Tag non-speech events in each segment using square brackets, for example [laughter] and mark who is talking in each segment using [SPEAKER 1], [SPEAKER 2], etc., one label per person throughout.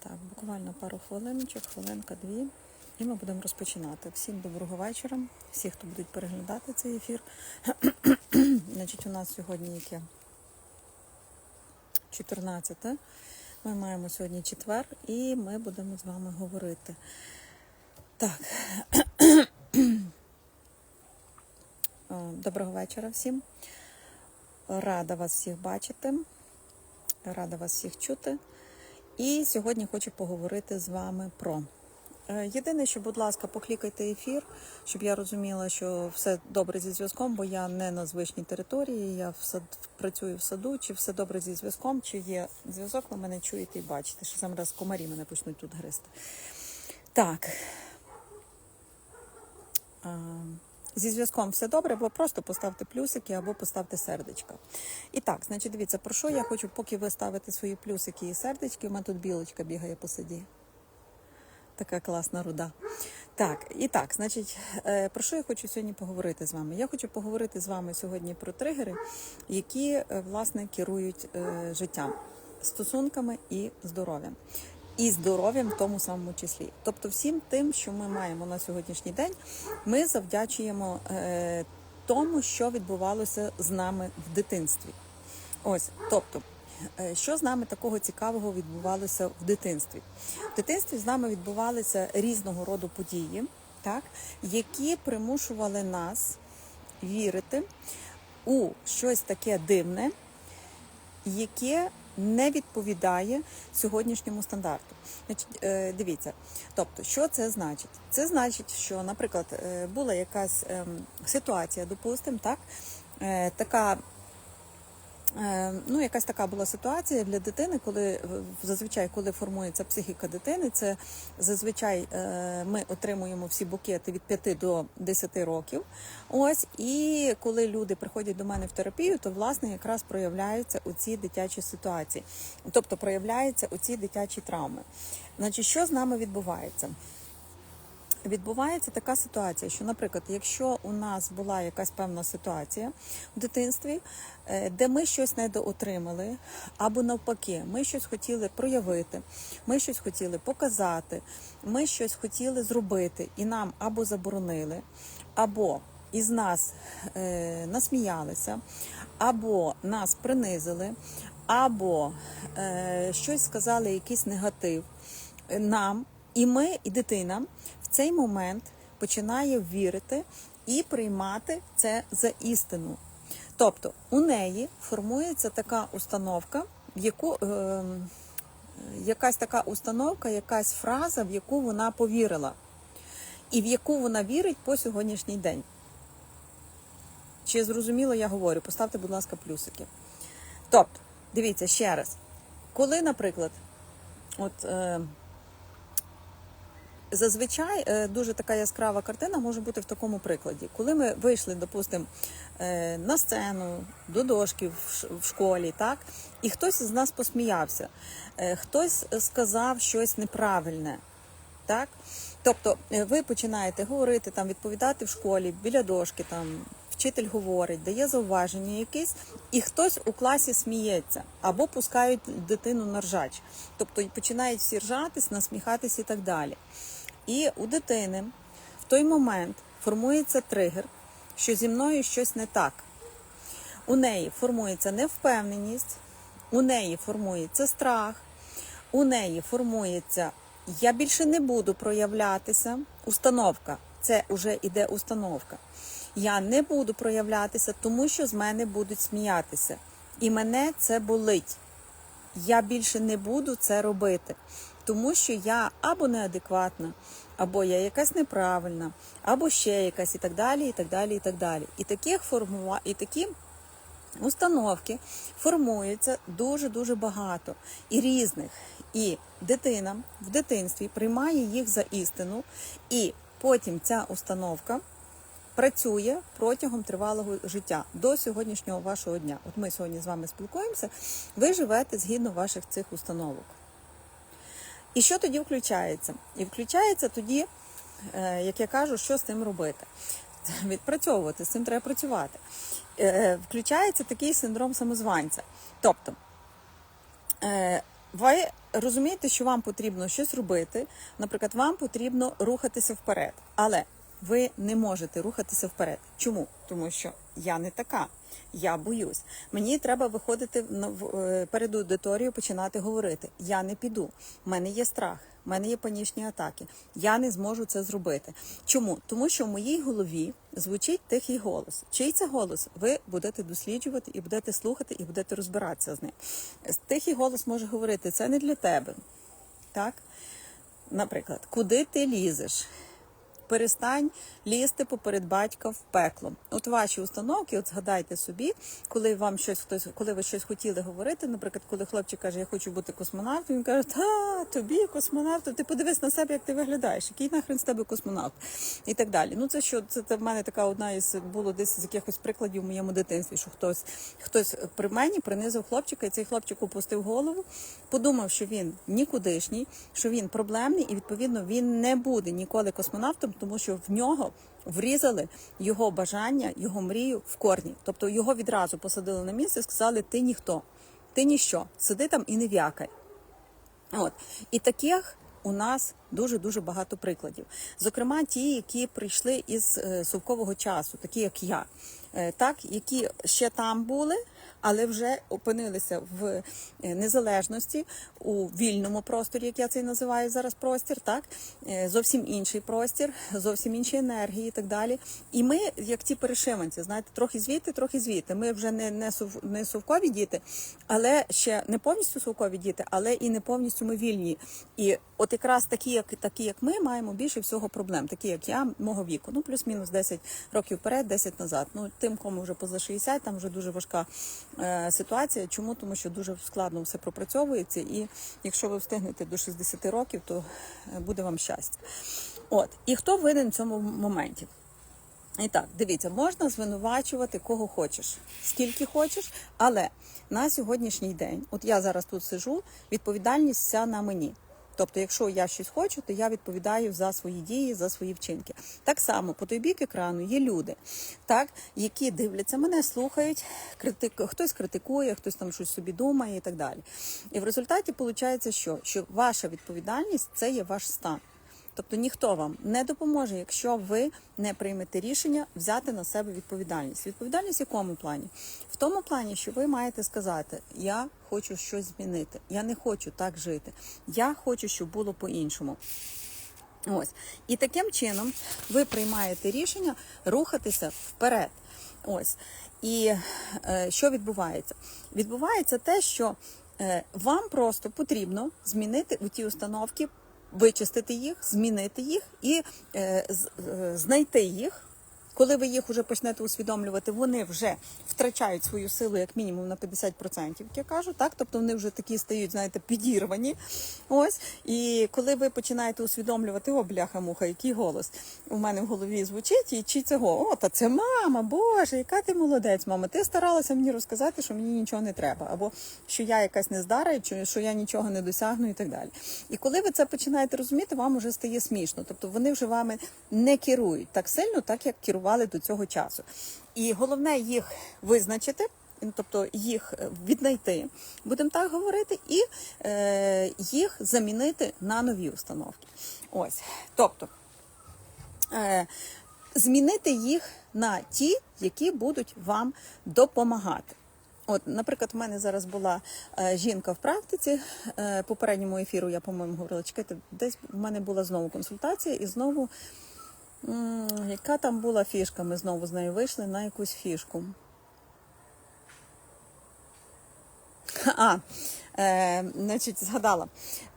[SPEAKER 1] Так, буквально пару хвилиночок, хвилинка, дві. І ми будемо розпочинати. Всім доброго вечора. Всі, хто будуть переглядати цей ефір. [clears throat] Значить, у нас сьогодні яке? 14. Ми маємо сьогодні четвер, і ми будемо з вами говорити. Так. [clears throat] Е, Доброго вечора всім. Рада вас всіх бачити. Рада вас всіх чути. І сьогодні хочу поговорити з вами про. Е, Єдине, що, будь ласка, поклікайте ефір, щоб я розуміла, що все добре зі зв'язком, бо я не на звичній території, я в сад, працюю в саду, чи все добре зі зв'язком, чи є зв'язок, ви мене чуєте і бачите, що зараз комарі мене почнуть тут гризти. Так. Зі зв'язком все добре, або просто поставте плюсики, або поставте сердечка. І так, значить, дивіться, про що я хочу, поки ви ставите свої плюсики і сердечки, у мене тут білочка бігає по саді. Така класна руда. Так, і так, значить, е, про що я хочу сьогодні поговорити з вами? Я хочу поговорити з вами сьогодні про тригери, які е, власне керують е, життям, стосунками і здоров'ям. І здоров'ям в тому самому числі. Тобто, всім тим, що ми маємо на сьогоднішній день, ми завдячуємо е, тому, що відбувалося з нами в дитинстві. Ось, тобто, е, що з нами такого цікавого відбувалося в дитинстві? В дитинстві з нами відбувалися різного роду події, так, які примушували нас вірити у щось таке дивне, яке не відповідає сьогоднішньому стандарту. Значить, е, дивіться, тобто, що це значить? Це значить, що, наприклад, е, була якась ем, ситуація, допустимо, так, е, така. Е, Ну, якась така була ситуація для дитини, коли в- зазвичай, коли формується психіка дитини, це зазвичай е, ми отримуємо всі букети від 5 до 10 років. Ось, і коли люди приходять до мене в терапію, то власне якраз проявляються оці дитячі ситуації, тобто проявляються оці дитячі травми. Значить, що з нами відбувається? Відбувається така ситуація, що, наприклад, якщо у нас була якась певна ситуація в дитинстві, е, де ми щось недоотримали, або навпаки, ми щось хотіли проявити, ми щось хотіли показати, ми щось хотіли зробити, і нам або заборонили, або із нас е, насміялися, або нас принизили, або е, щось сказали, якийсь негатив е, нам. І ми, і дитина цей момент починає вірити і приймати це за істину. Тобто у неї формується така установка, в яку е, якась така установка, якась фраза, в яку вона повірила, і в яку вона вірить по сьогоднішній день. Чи зрозуміло я говорю? Поставте, будь ласка, плюсики. Тобто, дивіться ще раз, коли, наприклад, от. Е, Зазвичай е, дуже така яскрава картина може бути в такому прикладі. Коли ми вийшли, допустимо, е, на сцену, до дошки в школі, так, і хтось з нас посміявся, е, хтось сказав щось неправильне. Так? Тобто ви починаєте говорити, там, відповідати в школі, біля дошки, там, вчитель говорить, дає зауваження якесь, і хтось у класі сміється або пускають дитину на ржач. Тобто починають всі ржатись, насміхатись і так далі. І у дитини в той момент формується тригер, що зі мною щось не так. У неї формується невпевненість, у неї формується страх, у неї формується я більше не буду проявлятися. Установка це вже іде установка. Я не буду проявлятися, тому що з мене будуть сміятися. І мене це болить. Я більше не буду це робити, тому що я або неадекватна, або я якась неправильна, або ще якась, і так далі, і так далі, і так далі. І таких формува... і такі установки формуються дуже дуже багато і різних. І дитина в дитинстві приймає їх за істину, і потім ця установка працює протягом тривалого життя до сьогоднішнього вашого дня. От ми сьогодні з вами спілкуємося. Ви живете згідно ваших цих установок. І що тоді включається? І включається тоді, е, як я кажу, що з цим робити. [laughs] Відпрацьовувати, з цим треба працювати. Е, Включається такий синдром самозванця. Тобто, Е, Ви розумієте, що вам потрібно щось робити. Наприклад, вам потрібно рухатися вперед, але ви не можете рухатися вперед. Чому? Тому що я не така. Я боюсь. Мені треба виходити е, перед аудиторією, починати говорити. Я не піду. У мене є страх, в мене є панічні атаки. Я не зможу це зробити. Чому? Тому що в моїй голові звучить тихий голос. Чий це голос? Ви будете досліджувати і будете слухати, і будете розбиратися з ним. Тихий голос може говорити: це не для тебе. Так? Наприклад, куди ти лізеш? Перестань лізти поперед батька в пекло. От ваші установки, от згадайте собі, коли вам щось хтось, коли ви щось хотіли говорити. Наприклад, коли хлопчик каже, я хочу бути космонавтом, він каже, та тобі космонавтом, ти подивись на себе, як ти виглядаєш, який нахрен з тебе космонавт, і так далі. Ну це що це в мене така одна із було десь з якихось прикладів в моєму дитинстві, що хтось хтось при мені принизив хлопчика, і цей хлопчик опустив голову, подумав, що він нікудишній, що він проблемний, і відповідно він не буде ніколи космонавтом, тому що в нього врізали його бажання, його мрію в корні. Тобто його відразу посадили на місце і сказали: ти ніхто, ти ніщо, сиди там і не в'якай. От і таких у нас дуже дуже багато прикладів. Зокрема, ті, які прийшли із е, совкового часу, такі як я, Е, так які ще там були, але вже опинилися в е, незалежності у вільному просторі, як я це називаю зараз простір, так Е, зовсім інший простір, зовсім інші енергії і так далі. І ми, як ті перешиванці, знаєте, трохи звідти, трохи звідти. Ми вже не, не, сов, не совкові діти, але ще не повністю совкові діти, але і не повністю ми вільні. І от якраз такі, як такі, як ми, маємо більше всього проблем, такі як я, мого віку. Ну плюс-мінус 10 років вперед, 10 назад. Ну тим, кому вже поза 60, там вже дуже важка ситуація. Чому? Тому що дуже складно все пропрацьовується, і якщо ви встигнете до 60 років, то е, буде вам щастя. От і хто винен в цьому моменті? І так, дивіться, можна звинувачувати кого хочеш, скільки хочеш, але на сьогоднішній день, от я зараз тут сижу, відповідальність вся на мені. Тобто, якщо я щось хочу, то я відповідаю за свої дії, за свої вчинки. Так само по той бік екрану є люди, так, які дивляться мене, слухають, критик... хтось критикує, хтось там щось собі думає і так далі. І в результаті виходить, що? що ваша відповідальність це є ваш стан. Тобто ніхто вам не допоможе, якщо ви не приймете рішення взяти на себе відповідальність. Відповідальність в якому плані? В тому плані, що ви маєте сказати: я хочу щось змінити, я не хочу так жити, я хочу, щоб було по-іншому. Ось і таким чином ви приймаєте рішення рухатися вперед. Ось і е, що відбувається? Відбувається те, що е, вам просто потрібно змінити у ті установки вичистити їх, змінити їх і е, з- е, знайти їх. Коли ви їх вже почнете усвідомлювати, вони вже втрачають свою силу як мінімум на 50%, як я кажу, так тобто вони вже такі стають, знаєте, підірвані. Ось і коли ви починаєте усвідомлювати, о, бляха, муха, який голос у мене в голові звучить, і чи цього, о, та це мама, Боже, яка ти молодець, мама. Ти старалася мені розказати, що мені нічого не треба, або що я якась нездара, чи- що я нічого не досягну, і так далі. І коли ви це починаєте розуміти, вам вже стає смішно. Тобто вони вже вами не керують так сильно, так як керували до цього часу. І головне їх визначити. Тобто їх е, віднайти, будемо так говорити, і е, їх замінити на нові установки. Ось, тобто е, змінити їх на ті, які будуть вам допомагати. От, наприклад, в мене зараз була е, жінка в практиці. Е, попередньому ефіру я, по-моєму, говорила, чекайте, десь в мене була знову консультація, і знову яка там була фішка? Ми знову з нею вийшли на якусь фішку. А, е, значить, згадала.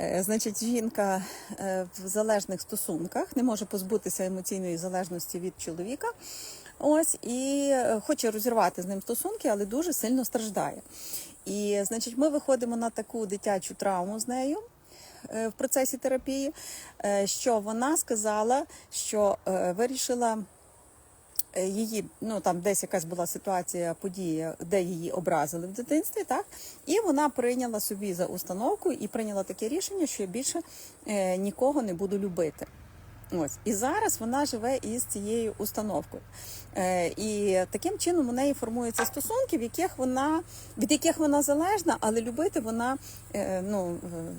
[SPEAKER 1] Е, значить, жінка е, в залежних стосунках не може позбутися емоційної залежності від чоловіка. Ось і е, хоче розірвати з ним стосунки, але дуже сильно страждає. І, значить, ми виходимо на таку дитячу травму з нею в процесі терапії, е, що вона сказала, що е, вирішила е, її, ну там десь якась була ситуація, подія, де її образили в дитинстві, так і вона прийняла собі за установку і прийняла таке рішення, що я більше е, нікого не буду любити. Ось і зараз вона живе із цією установкою. Е, і таким чином у неї формуються стосунки, в яких вона від яких вона залежна, але любити вона е, ну, е,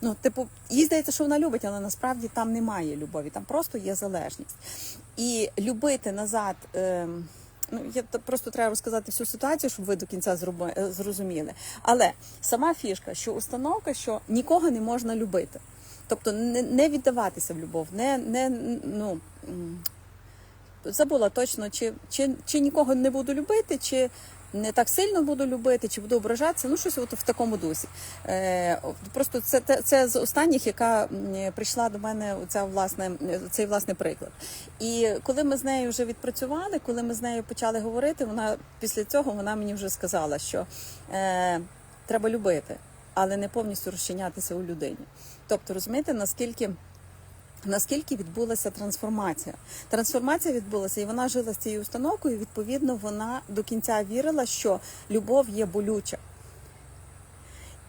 [SPEAKER 1] ну типу, їй здається, що вона любить, але насправді там немає любові, там просто є залежність. І любити назад. Е, Ну, я просто треба розказати всю ситуацію, щоб ви до кінця е, зрозуміли. Але сама фішка, що установка, що нікого не можна любити. Тобто не, не віддаватися в любов, не, не ну забула точно, чи, чи, чи нікого не буду любити, чи не так сильно буду любити, чи буду ображатися. Ну, щось от в такому дусі. Е, просто це, це, з останніх, яка прийшла до мене ця власне цей власний приклад. І коли ми з нею вже відпрацювали, коли ми з нею почали говорити, вона після цього вона мені вже сказала, що е, треба любити, але не повністю розчинятися у людині. Тобто, розумієте, наскільки. Наскільки відбулася трансформація? Трансформація відбулася, і вона жила з цією установкою. і, Відповідно, вона до кінця вірила, що любов є болюча.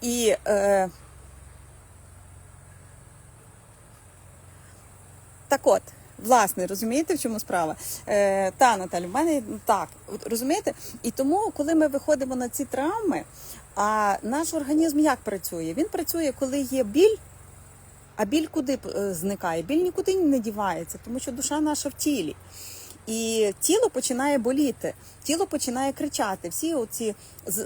[SPEAKER 1] І е, так от, власне, розумієте, в чому справа? Е, та, Наталя, в мене так, от, розумієте? І тому, коли ми виходимо на ці травми, а наш організм як працює? Він працює, коли є біль. А біль куди е, зникає? Біль нікуди не дівається, тому що душа наша в тілі. І тіло починає боліти, тіло починає кричати. Всі оці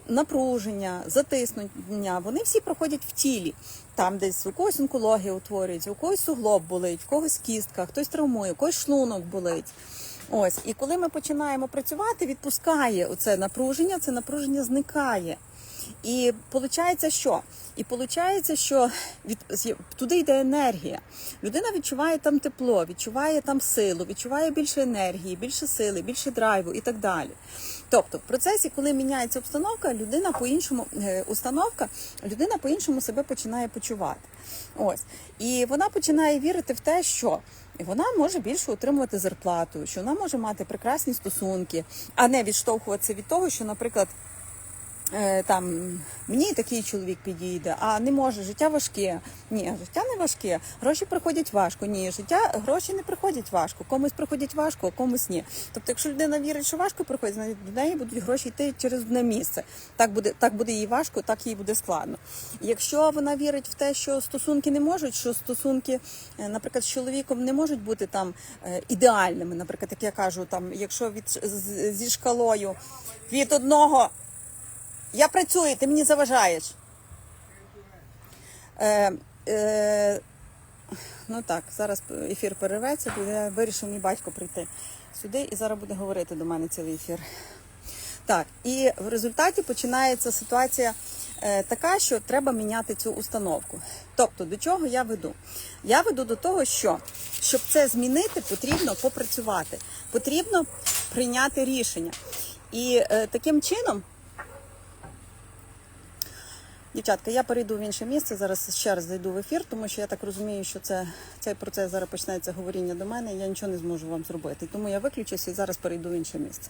[SPEAKER 1] напруження, затиснення, вони всі проходять в тілі. Там десь у когось онкологія утворюється, у когось суглоб болить, у когось кістка, хтось травмує, у когось шлунок болить. Ось, і коли ми починаємо працювати, відпускає оце напруження, це напруження зникає. І виходить, що? І виходить, що від туди йде енергія. Людина відчуває там тепло, відчуває там силу, відчуває більше енергії, більше сили, більше драйву і так далі. Тобто, в процесі, коли міняється обстановка, людина по-іншому е, установка, людина по-іншому себе починає почувати. Ось. І вона починає вірити в те, що вона може більше отримувати зарплату, що вона може мати прекрасні стосунки, а не відштовхуватися від того, що, наприклад, там мені такий чоловік підійде, а не може, життя важке. Ні, життя не важке. Гроші приходять важко. Ні, життя гроші не приходять важко. Комусь приходять важко, а комусь ні. Тобто, якщо людина вірить, що важко приходить, до неї будуть гроші йти через одне місце. Так буде, так буде їй важко, так їй буде складно. Якщо вона вірить в те, що стосунки не можуть, що стосунки, е, наприклад, з чоловіком не можуть бути там е, ідеальними. Наприклад, як я кажу, там, якщо від зі шкалою від одного. Я працюю, ти мені заважаєш. Е, е, ну так, зараз ефір перерветься, я вирішив мій батько прийти сюди і зараз буде говорити до мене цілий ефір. Так, і в результаті починається ситуація е, така, що треба міняти цю установку. Тобто, до чого я веду? Я веду до того, що щоб це змінити, потрібно попрацювати, потрібно прийняти рішення. І е, таким чином. Дівчатка, я перейду в інше місце. Зараз ще раз зайду в ефір, тому що я так розумію, що це цей процес зараз почнеться говоріння до мене. і Я нічого не зможу вам зробити. Тому я виключуся і зараз перейду в інше місце.